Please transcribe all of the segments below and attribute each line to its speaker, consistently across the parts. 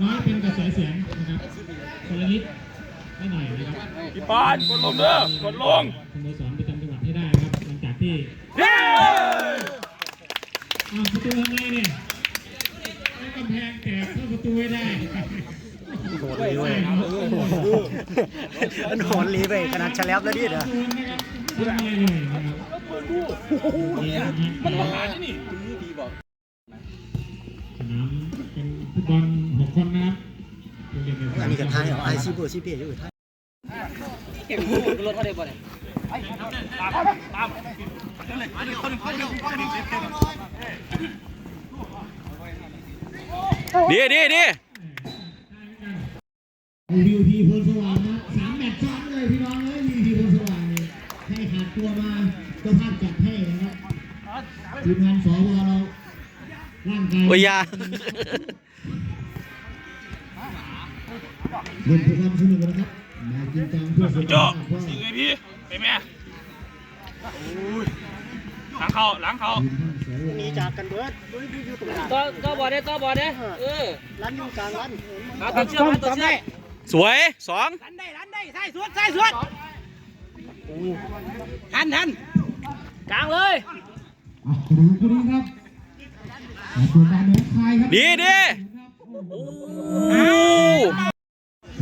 Speaker 1: น้อยเป็นกระแสเสียงนะครับคนละนิดไม่หน่อยนะครับ
Speaker 2: พี่ปอนกดลงเด้อกดลง
Speaker 1: สโมสรประจำจังหวัดให้ได้นะครับหลังจากที่
Speaker 2: เย้
Speaker 1: อ้าวประตูทำไมเนี่ยให้กำแพงแตกเข้าประตูไม่ได้
Speaker 3: โหดลีเว้ยมันโหดลีเว้ยขนาดแฉลบแล้วดิเด้อ
Speaker 1: ประตูนะครับทำอะไรเลยนะครับนี่นะฮะ
Speaker 2: มันมาหาที่นี่
Speaker 1: อันนี้
Speaker 3: กับไทยเหรอไอซีเบอร์ซีเปียอยู่ไทย
Speaker 2: ดีดีดี
Speaker 1: วิวพีพลสว่างนะสามแมตช์ซ้อนเลยพี่น้องเอ้ยวิวพีพลสว่างนี่ให้ขาดตัวมาเจ้าภาพจัดให้นะครับทีมงานสวเราร่างกาย
Speaker 2: โอ้ยอยา
Speaker 1: เล่นเพื่อความสนุกนะครับมาจริงจังเพื่อสุข
Speaker 2: โจ้
Speaker 1: ภาพเพราะ
Speaker 2: สิไงพี่ไปแม่หลังเขาหลังเขา
Speaker 1: ทีมท่านสว
Speaker 3: หนีจากกันเบิร์ดดูดูอยู่ตรงกลาง
Speaker 4: ต่อต่อบอลได้ต่อบอลได้เออ
Speaker 3: ร้านอยู่กลางร้าน
Speaker 4: หาตัวเชื่อมหาตัวเชื่อม
Speaker 2: สวยสอง
Speaker 4: รันได้รันได้ใส่สวดใส่สวดทันทันกลางเลย
Speaker 1: อะดูคู่นี้ครับอะตัวบอลน้องคายครับ
Speaker 2: ดีดี
Speaker 1: โอ้
Speaker 2: โอ้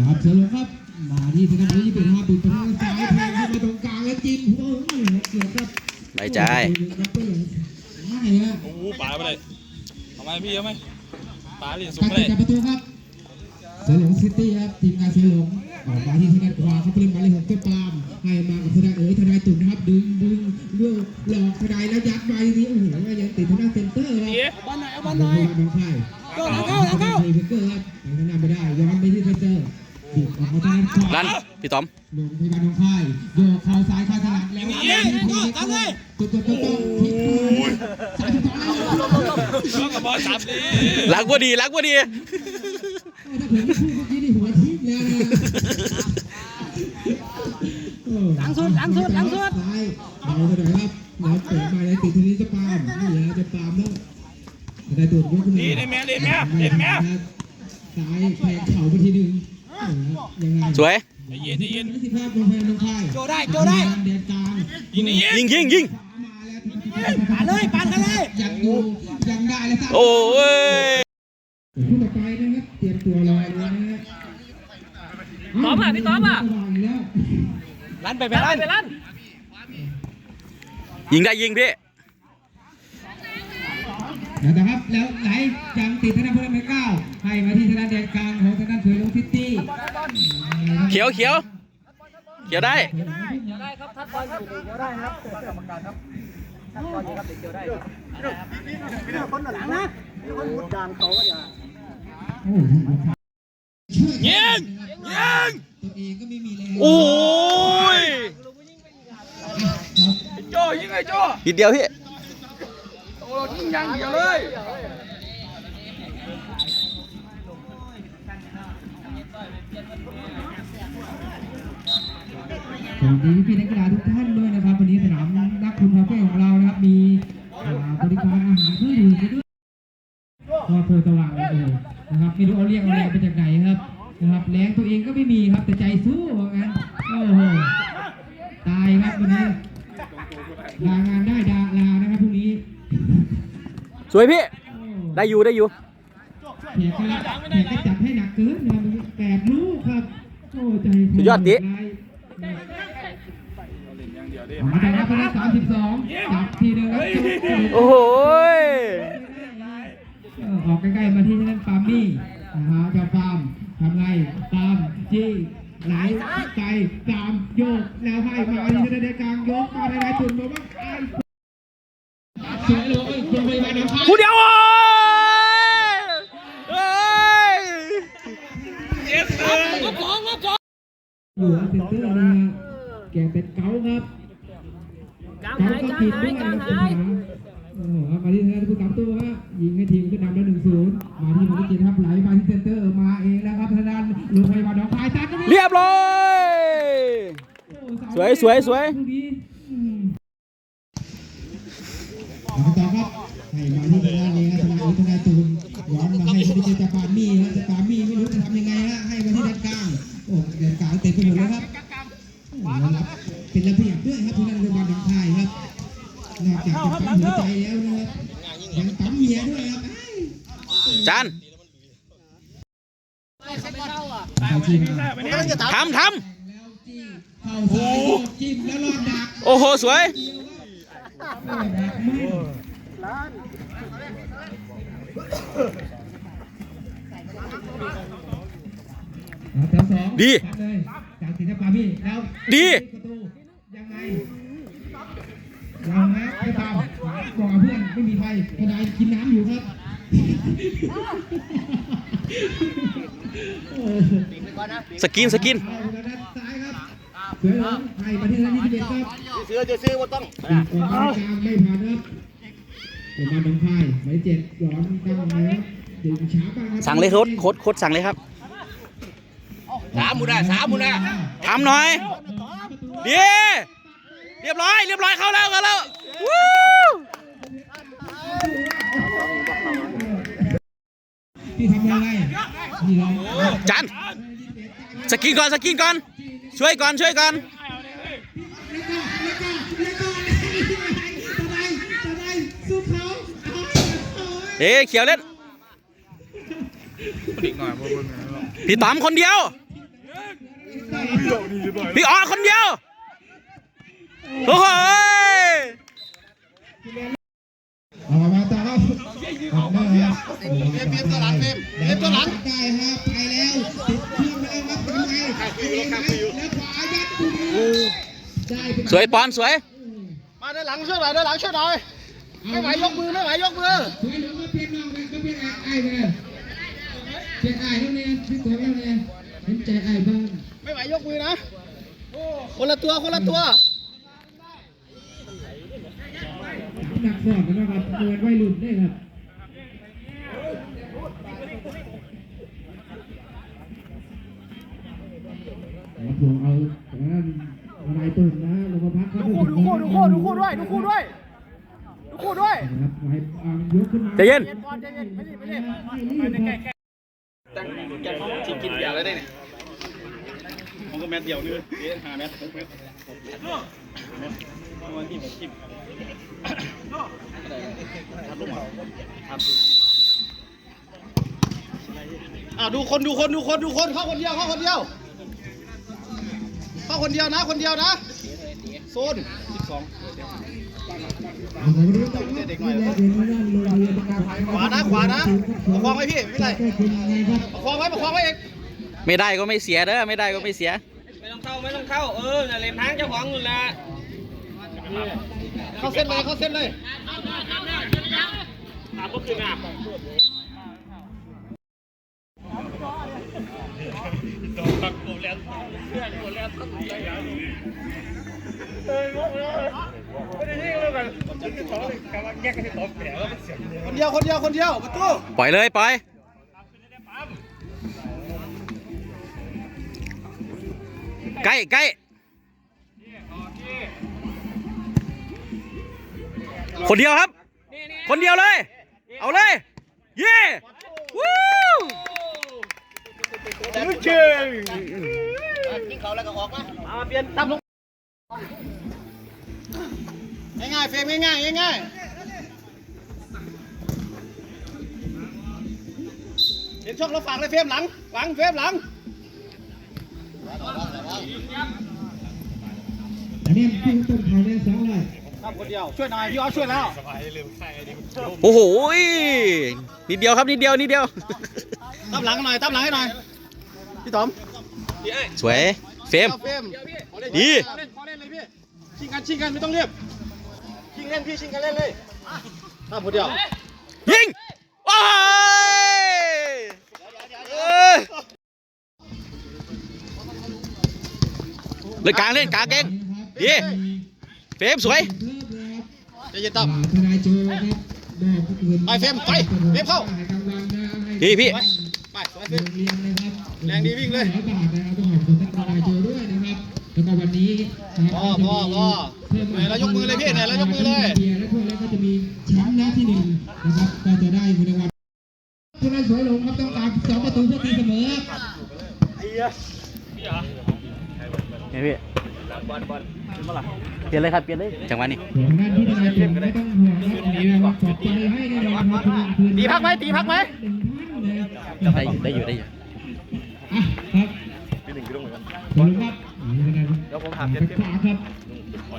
Speaker 1: ครับเฉลิมครับมาที่ทางด้านนี้เป็นฮาบิดไปทางซ้ายแทงเข้ามาตรงกลางแล้วจิ้มโอ้โหเกือบครับ
Speaker 2: ใบใจ
Speaker 1: ครับก็เลยง่ายฮะ
Speaker 2: โอ้ป่าไปเลยทำไมพี่ทำไมป่าเรียนสู
Speaker 1: ตั
Speaker 2: ง
Speaker 1: ด
Speaker 2: ไป
Speaker 1: ติ
Speaker 2: เลย
Speaker 1: ดกับประตูครับเสือหลงซิตี้ครับทีมงานเสือหลงออกมาที่ทางด้านขวาเขาเล่นหมายเลขหกเจ้าปามให้มากับทนายเอ๋ยทนายตุ่นนะครับดึงดึงเลือกหลอกทนายแล้วยัดไปทีนี้โอ้โหยังติดทางด้านเซนเตอร์ครับ
Speaker 2: ดี
Speaker 4: บอลหน่อยเอาบอลหน่อย
Speaker 1: น้องไข่
Speaker 4: เข้าเข้าเข้า
Speaker 1: เพเกอร์ครับไปทางด้านไม่ได้ย้อนไปที่เซนเตอร์ บิดออกมาทางขวา
Speaker 2: รันพี่ต๋อม
Speaker 1: ลงพยาบาลน้องไข่โยกเข่าซ้ายเข้าถนัดแล้วยิงยิงตั้งเลยตุ๊บตุ๊บตุ๊บตุ๊บทิ้งสายสุดท้าย
Speaker 2: ช่วงกับบอลสามดีรักว่าดีรักว่าดี
Speaker 1: ถ้าผมไม่พูดเมื่อกี้นี่หัวทิ่มแล้วนะ
Speaker 4: หลังสุดหลังสุดหลังสุด
Speaker 1: ซ้ายเอาไปหน่อยครับแล้วเปิดมาเลยติดทีนี้จะปามนี่แหละจะปามแล้วได้ตัวยกขึ้นมา
Speaker 2: ดีได้แม่ดีแม่ดีแม่
Speaker 1: ซ้ายแทงเข่าไปทีหนึ่งยังไง
Speaker 2: สวยใจเย็นใจเย็น
Speaker 1: สิบห้าโปรแฟนน้องชาย
Speaker 4: โจได้โจได้
Speaker 1: เดียนกลาง
Speaker 2: ยิงยิงยิงยิง
Speaker 1: มาแล้ว
Speaker 4: ปาเลยปานกันเลย
Speaker 1: ยังอยู่ยังได้แล้วครับ
Speaker 2: โอ้ย
Speaker 1: คู่ต่อไปนะครับเตรียมตัวรอเลยนะฮะ
Speaker 4: ตอบอะพี่ตอบอะ
Speaker 1: สว่างอีกแล้ว
Speaker 4: รันไปไปรันไปรัน
Speaker 2: ยิงได้ยิงพี่
Speaker 1: นะครับ แล้วไหลยังติดธนาพลเมก้าให้มาที่ธนาแดนกลางของธนาเสือลงซิตี้
Speaker 2: เขียวเขียวเขียวได้
Speaker 4: ได้ครับทัดบอลอยู่เดียวได้ครับกรรมการครับทัดบอลอยู่ครับเดียวได้
Speaker 3: คนหลังนะมีคนมุดดานเขาก็อย่า
Speaker 1: โอ้โหช่วย
Speaker 2: ยิงยิง
Speaker 1: ตัวเองก็ไม่มีแรง
Speaker 2: โอ้ย
Speaker 1: ครับ
Speaker 2: โจ้ยิงไงโจ้นิดเดียวพี่โอ้ยิ งยังเดียวเลย
Speaker 1: สวัสดีพี่นักกีฬาทุกท่านด้วยนะครับ วันนี้สนามนักคุณคาเฟ่ของเรานะครับ มีบริการอาหารเครื่องดื่มไปด้วยก็โพสว่างเลยนะครับไม่รู้เอาเรียกเอาแรงไปจากไหนครับนะครับแรงตัวเองก็ไม่มีครับแต่ใจสู้ว่างั้นโอ้โหตายครับวันนี้ลางานได้ดาลานะครับพรุ่งนี้
Speaker 2: สวยพี่
Speaker 1: โอ้
Speaker 2: ได้อยู่ได้อยู่
Speaker 1: แขกก็แขกก็จับให้หนักเกินนะครับแปดลูกครับโอ้ใจค
Speaker 2: สุดยอดดิ
Speaker 1: ร้ายเอามาจากนับไปแล้วสามสิบสองจับทีเดียวครับ
Speaker 2: โอ้โหย
Speaker 1: เออออกใกล้ๆมาที่นั่นปาล์มมี่นะฮะเจ้าปาล์มทำไงตามจี้ไหลไกลตามโยกแล้วให้มาที่นั่นในกลางยกมาในไหนตุ่นมาบ้างไอ้ สวยเลยโรงพยาบาลน้ำพาย
Speaker 2: ผู้เดียวโอ้ยเฮ้ยเจ็บเลย
Speaker 1: อยู่เซ็นเตอร์นะฮะแกเป็นเกาครับ
Speaker 4: กลาง
Speaker 1: เกา
Speaker 4: หาย
Speaker 1: ก็
Speaker 4: กลาง
Speaker 1: ผิด
Speaker 4: หา
Speaker 1: ด้วยย
Speaker 4: กลาง
Speaker 1: นะ
Speaker 4: หาย
Speaker 1: โอ้โหครับมาที่ทางด้านผู้กำตัวฮะยิงให้ทีมขึ้นนำแล้วหนึ่งศูนย์มาที่มุกจิตครับไหลมาที่เซ็นเตอร์มาเองแล้วครับทางด้านโรงพยาบาลหนองคายตามกัน
Speaker 2: เรียบร้อยสวยสวยสวย
Speaker 1: ลูกนี้ อาต่อครับให้มาที่ทางด้านนี้ครับทางด้านทางด้าตูนย้อนมาให้พิจิตรปามี่ฮะแต่ปามี่ไม่รู้จะทำยังไงฮะให้มาที่ด้านกลางโอ้เดินกลางเตะไปหมดเลยครับโอ้แล้วรับเป็นระเบียบด้วยครับที่นั่นโรงพยาบาลหนองคายครับนอกจากจะปั๊มหัวใจแล้วนะครับยังปั๊มเมียด้วยครับ
Speaker 2: จานทำทำโอ้โหสวย
Speaker 1: ดดักไม่
Speaker 3: ร้าน
Speaker 1: เอาแถวสอง
Speaker 2: ดี
Speaker 1: ตัเลยจากศิลปามี่แล้ว
Speaker 2: ดี
Speaker 1: ประตูยังไงเราฮะไม่ตามบอกกับเพื่อนไม่มีใครกระไดกินน้ำอยู่ครับโอ้โห
Speaker 2: สกินสกิน
Speaker 1: สือเหลืองไทยประเทศที่สิบเอ็ดครับ
Speaker 3: เสือจะซื้อว่าต้อง
Speaker 1: อีกของกลางไม่ผ่านครับเป็นมาดงไพ่หมายเจ็ดย้อนตั้งแล้วดึงช้าบ้างครับ
Speaker 2: สั่งเลยโค้ดโค้ดโค้ดสั่งเลยครับ
Speaker 3: สามมุนอะสามมุนอะ
Speaker 2: ทำหน่อยดีเรียบร้อยเรียบร้อยเข้าแล้วเข้าแล้ววู้
Speaker 1: พี่ทำยังไงนี่เลย
Speaker 2: จันสกินก่อนสกินก่อน ช่วยก่อนช่วยก่อน
Speaker 1: เอ๊ะ
Speaker 2: เขียวเล่นพี่ต๋อมคนเดียว พี่อ๋อคนเดียว โอ้โหย
Speaker 1: เอามาต่อครับออกมาครับ
Speaker 3: เฟรมเฟรมตัวหลังเฟรมเฟรมตัวหลัง
Speaker 1: ได้ครับไปแล้วติดเครื่อง
Speaker 2: สวยปอนสวย
Speaker 3: มาด้านหลังช่วยหน่อยด้านหลังช่วยหน่อยไม่ไหวยกมือไม่ไหวยกมือ
Speaker 1: สวยเหลือมาเปลี่ยนน้องกันก็เปลี่ยนไอ้ไอ้เลยเปลี่ยนไอ้แล้วเนี่ยพี่ตัวแล้วเนี่ยเห็นใจไอ้บ้าง
Speaker 3: ไม่ไหวยกมือนะคนละตัวคนละตัว
Speaker 1: หนักฟอดนะครับเกินวัยรุ่นได้ครับ ครับผมเอาแต่ว่าอะไรตุ่นนะลงมาพักครับ
Speaker 3: ดูคู่ดูคู่ดูคู่ดูคู่ด้วยดูคู่ด้วยดูคู่ด้วย
Speaker 1: นะครับไว้อ่ายกขึ้นมา
Speaker 2: ใจเย็น
Speaker 3: เย็นบอลใจเย็นไม่รีบไม่รีบ
Speaker 1: ไม่รีบครับ
Speaker 3: แกเขาทีกินยาแล้วได้เนี่ยผมก็แมตเดียวนี่เอ๊ะหาแมตหกเมตรวันที่ผมคิดทัดลงมาทัดอ่าดูคนดูคนดูคนดูคนเข้าคนเดียวเข้าคนเดียว เข้าคนเดียวนะ คนเดียวนะโซนสิบสอง
Speaker 1: เอาผมรู้จักครับนี่แหละเดี๋ยวมาด้านโรงเรียนนะครับ
Speaker 3: ขวานะขวานะประคองไว้พี่ไม่เป็นไร
Speaker 1: แก้คุณยังไงครับ
Speaker 3: ประคองไว้ประคองไว้เอง
Speaker 2: ไม่ได้ก็ไม่เสียเด้อไม่ได้ก็ไม่เสีย
Speaker 4: ไม่ต้องเข้าไม่ต้องเข้าเออน่ะเล่นทางเจ้าของนู่นแหละ
Speaker 3: เข้าเส้นเลยเข้าเส้นเลย
Speaker 4: ถามก็คือ
Speaker 3: คนเดียวคนเดียวคนเดียวประตู
Speaker 2: ปล่อยเลยปล่อยใกล้ใกล้คนเดียวครับ คนเดียวเลย เอาเลย เย้วู้
Speaker 3: ยิงเขาแล้วก็ออกมา
Speaker 4: เอาเปลี่ยนตั้มลง
Speaker 3: ง่ายๆเฟรมง่ายๆง่ายๆเห็นช่องเราฝากเลยเฟรมหลังหลังเฟรมหลัง
Speaker 1: อันนี้พี่ต้นเขาเนี่ยสองเลย
Speaker 3: ทำคนเดียวช่วยหน่อยพี่ออสช่วยแล้ว
Speaker 2: โอ้โหยนิดเดียวครับนิดเดียวนิดเดียว
Speaker 3: ตั้มหลังหน่อยตั้มหลังให้หน่อยพี่ต๋อม
Speaker 2: สวยเฟรม
Speaker 3: เอาเฟรม
Speaker 2: ดี
Speaker 3: ขอเล่นขอเล่นเลยพี่ชิงกันชิงกันไม่ต้องเรียบชิงเล่นพี่ชิงกันเล่นเลยตั้มคนเดียว
Speaker 2: ยิงโอ้ยเอ้ยเล่นกลางเล่นกลางเก่งดีเฟรมสวย
Speaker 3: ใจเย็นตั้ม
Speaker 1: ทนายโจครับบอกอื่น
Speaker 3: ไปเฟรมไปเฟรมเข้า
Speaker 1: ให้กำลังนะให้
Speaker 2: พี่พี่
Speaker 3: ไปไปสวยเฟร
Speaker 1: โร
Speaker 3: ม
Speaker 1: งเรียนนะครับ
Speaker 3: แรงดีวิ่งเลย
Speaker 1: ร้อยบาทนะครับต้องขอบคุณท่านทนายโจด้วยนะครับแล้วก็วันนี้นะครับ
Speaker 3: พ่อพ่อพ่อไหนเรายกมือเลยพี่ไหนเรายกมือเลย
Speaker 1: และถ้วยแล้วก็จะมีแชมป์หน้าที่หนึ่งนะครับก็จะได้เงินรางวัลผู้นั้นสวยหลงครับต้องการสองประตูเพื่อตีเสมอครับ
Speaker 2: ไงพี่เปลี่ยนเลยครับเปลี่ยนเลยจังหวะนี้
Speaker 1: ส่วนทางด้านที่ทนายผมไม่ต้องห่วงครับนี่นะครับปลอบใจให้แน่นอนครับคืน
Speaker 2: ตีพักไหมตีพักไหม
Speaker 1: หนึ่งท่านเลย
Speaker 2: ได้อยู่ได้อยู่ ดี๋ย
Speaker 1: วผมถามเจ็ดขวาครับขอ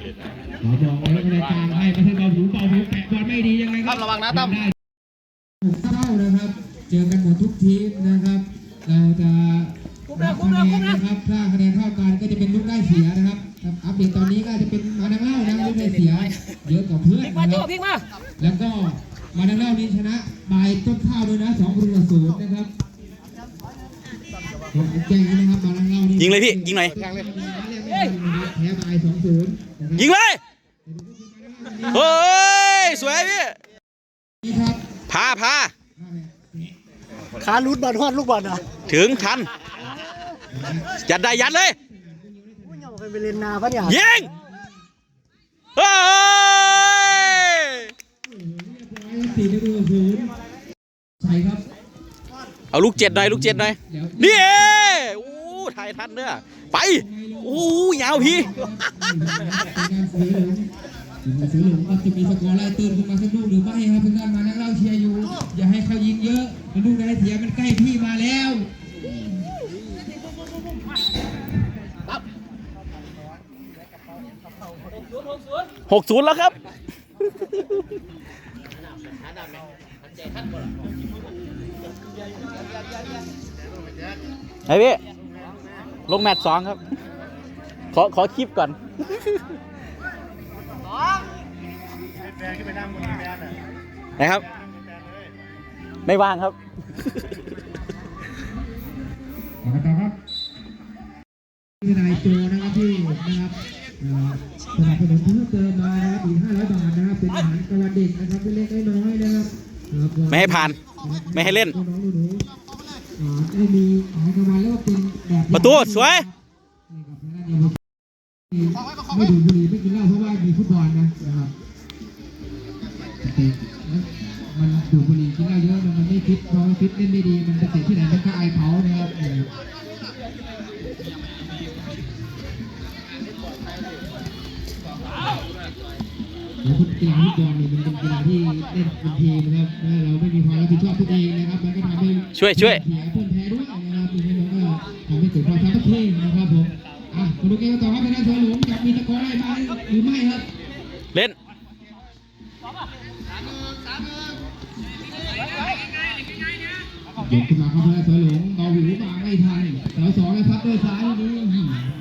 Speaker 1: บอกเลยรายการให้มาถึงเบาหูเบาหูแตะบอลไม่ดียังไงครับระวังนะตั้มหกเท่านะครับ เจอกันหมดทุกทีมนะครับ เราจะนับคะแนนนะครับถ้าคะแนนเท่ากันก็จะเป็นลูกได้เสียนะครับอัปเดตตอนนี้ก็จะเป็นมาดังเล่านะลูกได้เสียเยอะกว่าเพื่อนนะครับแล้วก็มาดังเล่านี้ชนะบายต้นข้าวด้วยนะสองประตูต่อศูนย์นะครับผมแจ้งนะครับมาดังเล่านี้
Speaker 2: ยิงเลยพี่ยิงหน่อย
Speaker 1: แพ้บาย สองศูนย์
Speaker 2: ยิงเลยเฮ้ย สวยพี่
Speaker 1: นี่ครับ
Speaker 2: พาพา
Speaker 4: ขาลุดบอลฮอดลูกบอลอะ
Speaker 2: ถึงทันยัดได้ยัดเลย
Speaker 4: เคยไปเล่นนาปะเนี่ย
Speaker 2: ยิงเฮ้ย
Speaker 1: สี่ประตูต่อศูนย์ใช่ครับ
Speaker 2: เอาลูกเจ็ดหน่อยลูกเจ็ดหน่อย
Speaker 1: เดี๋ยว
Speaker 2: นี่เอ้โอ้ถ่ายทันเด้อ ไป โอ้ยาวพี่
Speaker 1: การซื้อหลงซื้อหลงก็จะมีสกอร์ไล่ตื่นขึ้นมาสักลูกหรือไม่ครับเพื่อนมานักเล่าเชียร์อยู่ อย่าให้เขายิงเยอะมันลูกได้เสียมันใกล้พี่มาแล้ว
Speaker 2: หกศูนย์แล้วครับไอพี่ ลงแมตช์สองครับ ขอขอคลิปก่อนนะครับ ไม่ว่างครับ
Speaker 1: ขอบคุณครับที่นายโจนะครับที่นะครับเอ่อสนับสนุนเพิ่มเติมมานะครับอีก500บาทนะครับเป็นอาหารกลางวันเด็กนะครับเล็กๆน้อยๆนะครับครับ
Speaker 2: ไม่ให้ผ่าน ไม่ให้เล่น
Speaker 1: ได้มีอาหารกลางวันแล้วก็เป็นแบบ
Speaker 2: ประตูสวย
Speaker 1: ไม่ดูดบุหรี่ไม่กินเหล้าเพราะว่ามีฟุตบอลนะนะครับแต่มันดูดบุหรี่กินเหล้าเยอะมันไม่ฟิตพอฟิตเล่นไม่ดีมันจะเตะที่ไหนมันก็อายเขานะครับเออแล้วฟุตกีฬาฟุตบอลนี่มันเป็นกีฬาที่เล่นเป็นทีมนะครับถ้าเราไม่มีความรับผิดชอบตัวเองนะครับมันก็ทำให้
Speaker 2: ช่วยช่วย
Speaker 1: เสียเพื่อนแพ้ด้วยนะครับดังนั้นมันก็ทำให้เกิดความสามัคคีนะครับผมอะมาดูเกมกันต่อครับเป็นนักเสือหลวงจะมีตะโกนได้ไหมหรือไม่ครับ
Speaker 2: เล่น
Speaker 1: ยกขึ้นมาครับเป็นนักเสือหลวงเบาหวิวมาไม่ทันแถวสองเลยพัดด้วยซ้ายนี้